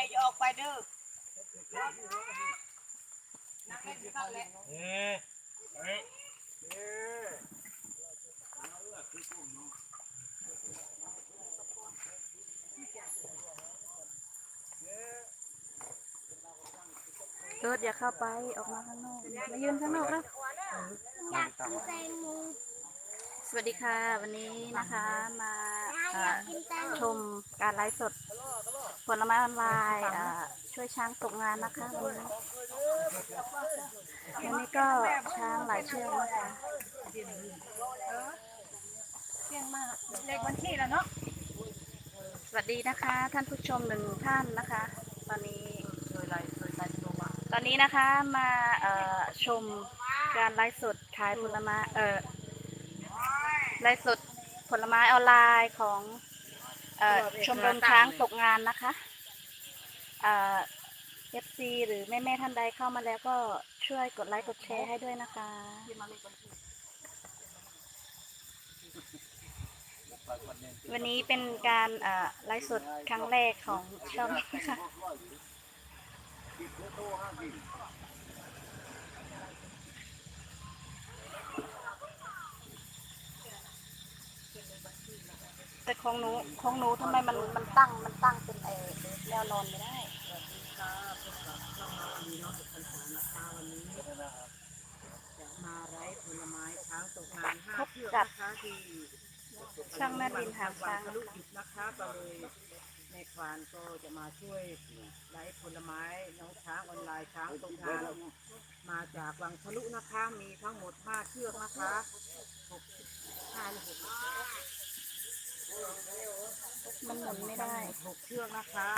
เลยอย่าออกไปเด้อนักเล่นอยู่นั่นแหละเอ๊ะเอ๊ะเอิร์ดอย่าเข้าไปออกมาข้างนอกมายืนข้างนอกแล้วอยากกินแตงโมสวัสดีค่ะ วันนี้นะคะมา อยาเอ่อกกินแตงโมชมการไลฟ์สดผลไม้ออนไลน์เอ่อช่วยช้างตกงานนะคะวันนี้วันนี้ก็ช้างหลายเชือกนะคะเที่ยงมากเลขวันที่แล้วเนาะสวัสดีนะคะ ท่านผู้ชมหนึ่งท่านนะคะ ตอนนี้เคยไล่เคยไล่ลงมาตอนนี้นะคะมาเอ่อชมการไลฟ์สดขายผลไม้เอ่อไลฟ์สด ผลไม้ออนไลน์ของเอ่อชมรมช้างตกงานนะคะเอ่อฟซีหรือแม่แม่ๆท่านใดเข้ามาแล้วก็ช่วยกดไลค์กดแชร์ให้ด้วยนะคะที่มาเลขวันที่วันนี้เป็นการเอ่อไลฟ์สดครั้งแรกของช่องนะคะ แต่ของหนูของหนูทำไมมันมันตั้งมันตั้งเป็นไอ้แนวนอนไม่ได้มาไร้ผลไม้ช้างตกงานห้าพบเชือกกับนะคะที่ช่างแม่ดินหางฟางทะลุหยุดนะคะก็เลยในควานก็จะมาช่วยไร้ผลไม้น้องช้างออนไลน์ช้างตกงานมาจากวังทะลุนะคะมีทั้งหมดห้าเชือกนะคะหกห้าหรือหก มันหมุนไม่ได้หกเชือกนะคะ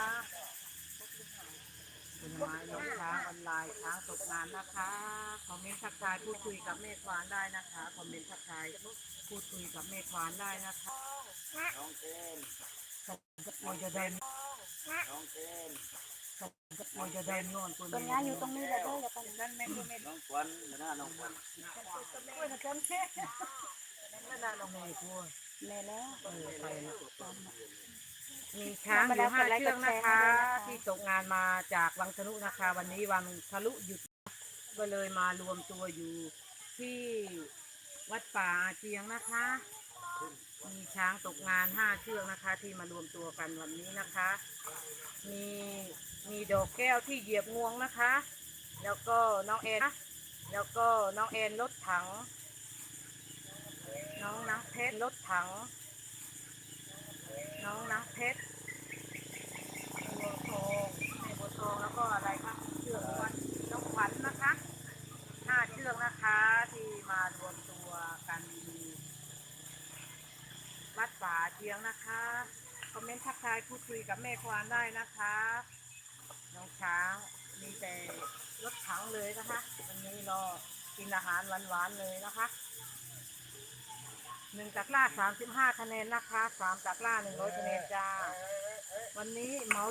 ผลไม้น้องช้างออนไลน์ช้างตกงานนะคะ คอมเมนต์ทักทายพูดคุยกับแม่ควานได้นะคะ คอมเมนต์ทักทายพูดคุยกับแม่ควานได้นะคะเราจะได้เราจะได้นอนตัวตัวนี้นี้อยู่ตรงนี้แหละเด้ออย่าไปนั่นแม่ก็ไม่น้องควันหน้าน้องควันไม่นะกันแค่ไม่น่าลงเลยกลัว แม่แล้วเออไปนะมีช้างอยู่ห้าเชือกนะคะ ที่ตกงานมาจากวังทะลุนะคะ วันนี้วังทะลุหยุดก็เลยมารวมตัวอยู่ที่วัดป่าอาเจียงนะคะ มีช้างตกงานห้าเชือกนะคะ ที่มารวมตัวกันวันนี้นะคะ มีมีดอกแก้วที่เหยียบงวงนะคะ แล้วก็น้องแอนแล้วก็น้องแอนรถถัง น้องนังเพชรรถถัง น้องนังเพชรบัวทองแม่บัวทองแล้วก็อะไรคะเชือกวันน้องขวัญนะคะห้าเชือกนะคะที่มารวมตัวกันอยู่วัดป่าเจียงนะคะคอมเมนต์ทักทายพูดคุยกับแม่ควานได้นะคะ น้องช้างมีแต่รถถังเลยนะคะวันนี้รอกินอาหารหวานๆเลยนะคะห นึ่งตะกร้าสามสิบห้าคะแนนนะคะสามตะกร้าหนึ่งร้อยคะแนนจ้า วันนี้เหมา